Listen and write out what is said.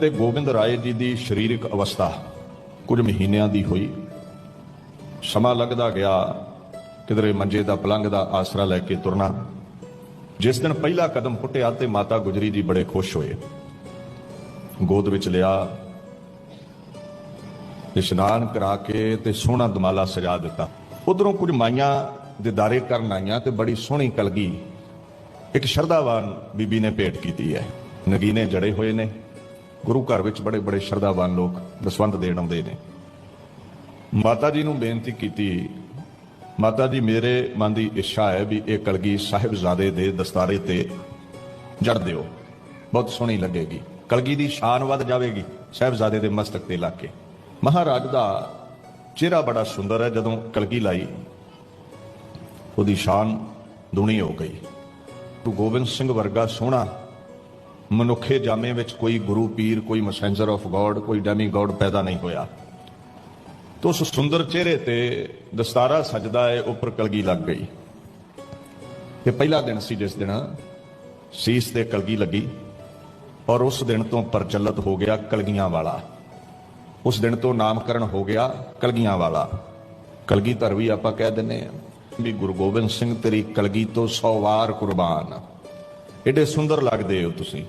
ਤੇ ਗੋਬਿੰਦ ਰਾਏ ਜੀ ਦੀ ਸਰੀਰਕ ਅਵਸਥਾ ਕੁਝ ਮਹੀਨਿਆਂ ਦੀ ਹੋਈ। ਸਮਾਂ ਲੱਗਦਾ ਗਿਆ, ਕਿਧਰੇ ਮੰਜੇ ਦਾ ਪਲੰਗ ਦਾ ਆਸਰਾ ਲੈ ਕੇ ਤੁਰਨਾ। ਜਿਸ ਦਿਨ ਪਹਿਲਾ ਕਦਮ ਪੁੱਟਿਆ ਤੇ ਮਾਤਾ ਗੁਜਰੀ ਜੀ ਬੜੇ ਖੁਸ਼ ਹੋਏ। ਗੋਦ ਵਿੱਚ ਲਿਆ, ਇਸ਼ਨਾਨ ਕਰਾ ਕੇ ਤੇ ਸੋਹਣਾ ਦਮਾਲਾ ਸਜਾ ਦਿੱਤਾ। ਉਧਰੋਂ ਕੁਝ ਮਾਈਆਂ ਦਿਦਾਰੇ ਕਰਨ ਆਈਆਂ ਤੇ ਬੜੀ ਸੋਹਣੀ ਕਲਗੀ ਇੱਕ ਸ਼ਰਧਾਵਾਨ ਬੀਬੀ ਨੇ ਭੇਟ ਕੀਤੀ ਹੈ। ਨਗੀਨੇ ਜੜੇ ਹੋਏ ਨੇ। ਗੁਰੂ ਘਰ ਵਿੱਚ ਬੜੇ ਬੜੇ ਸ਼ਰਧਾਵਾਨ ਲੋਕ ਦਸਵੰਧ ਦੇਣ ਆਉਂਦੇ ਨੇ। ਮਾਤਾ ਜੀ ਨੂੰ ਬੇਨਤੀ ਕੀਤੀ, ਮਾਤਾ ਜੀ ਮੇਰੇ ਮਨ ਦੀ ਇੱਛਾ ਹੈ ਵੀ ਇਹ ਕਲਗੀ ਸਾਹਿਬਜ਼ਾਦੇ ਦੇ ਦਸਤਾਰੇ ਤੇ ਜੜ ਦਿਓ। ਬਹੁਤ ਸੋਹਣੀ ਲੱਗੇਗੀ। ਕਲਗੀ ਦੀ ਸ਼ਾਨ ਵੱਧ ਜਾਵੇਗੀ ਸਾਹਿਬਜ਼ਾਦੇ ਦੇ ਮਸਤਕ ਤੇ ਲਾ ਕੇ। ਮਹਾਰਾਜ ਦਾ ਚਿਹਰਾ ਬੜਾ ਸੁੰਦਰ ਹੈ, ਜਦੋਂ ਕਲਗੀ ਲਾਈ, ਉਹਦੀ ਸ਼ਾਨ ਦੁਣੀ ਹੋ ਗਈ। ਗੁਰੂ ਗੋਬਿੰਦ ਸਿੰਘ ਵਰਗਾ ਸੋਹਣਾ ਮਨੁੱਖੇ ਜਾਮੇ ਵਿੱਚ ਕੋਈ ਗੁਰੂ ਪੀਰ, ਕੋਈ ਮੈਸੇਂਜਰ ਆਫ ਗੋਡ ਕੋਈ ਡੈਮੀ ਗੋਡ ਪੈਦਾ ਨਹੀਂ ਹੋਇਆ। ਤੋ ਉਸ ਸੁੰਦਰ ਚਿਹਰੇ ਤੇ ਦਸਤਾਰਾ ਸਜਦਾ ਹੈ ਉੱਪਰ ਕਲਗੀ ਲੱਗ ਗਈ। ਇਹ ਪਹਿਲਾ ਦਿਨ ਸੀ ਜਿਸ ਦਿਨ ਸੀਸ ਤੇ ਕਲਗੀ ਲੱਗੀ ਔਰ ਉਸ ਦਿਨ ਤੋਂ ਪ੍ਰਚਲਿਤ ਹੋ ਗਿਆ ਕਲਗੀਆਂ ਵਾਲਾ। ਉਸ ਦਿਨ ਤੋਂ ਨਾਮਕਰਨ ਹੋ ਗਿਆ ਕਲਗੀਆਂ ਵਾਲਾ। ਕਲਗੀ ਧਰ ਵੀ ਆਪਾਂ ਕਹਿ ਦਿੰਨੇ ਆ ਵੀ ਗੁਰੂ ਗੋਬਿੰਦ ਸਿੰਘ ਤੇਰੀ ਕਲਗੀ ਤੋਂ 100 ਵਾਰ ਕੁਰਬਾਨ। ਏਡੇ ਸੁੰਦਰ ਲੱਗਦੇ ਹੋ ਤੁਸੀਂ।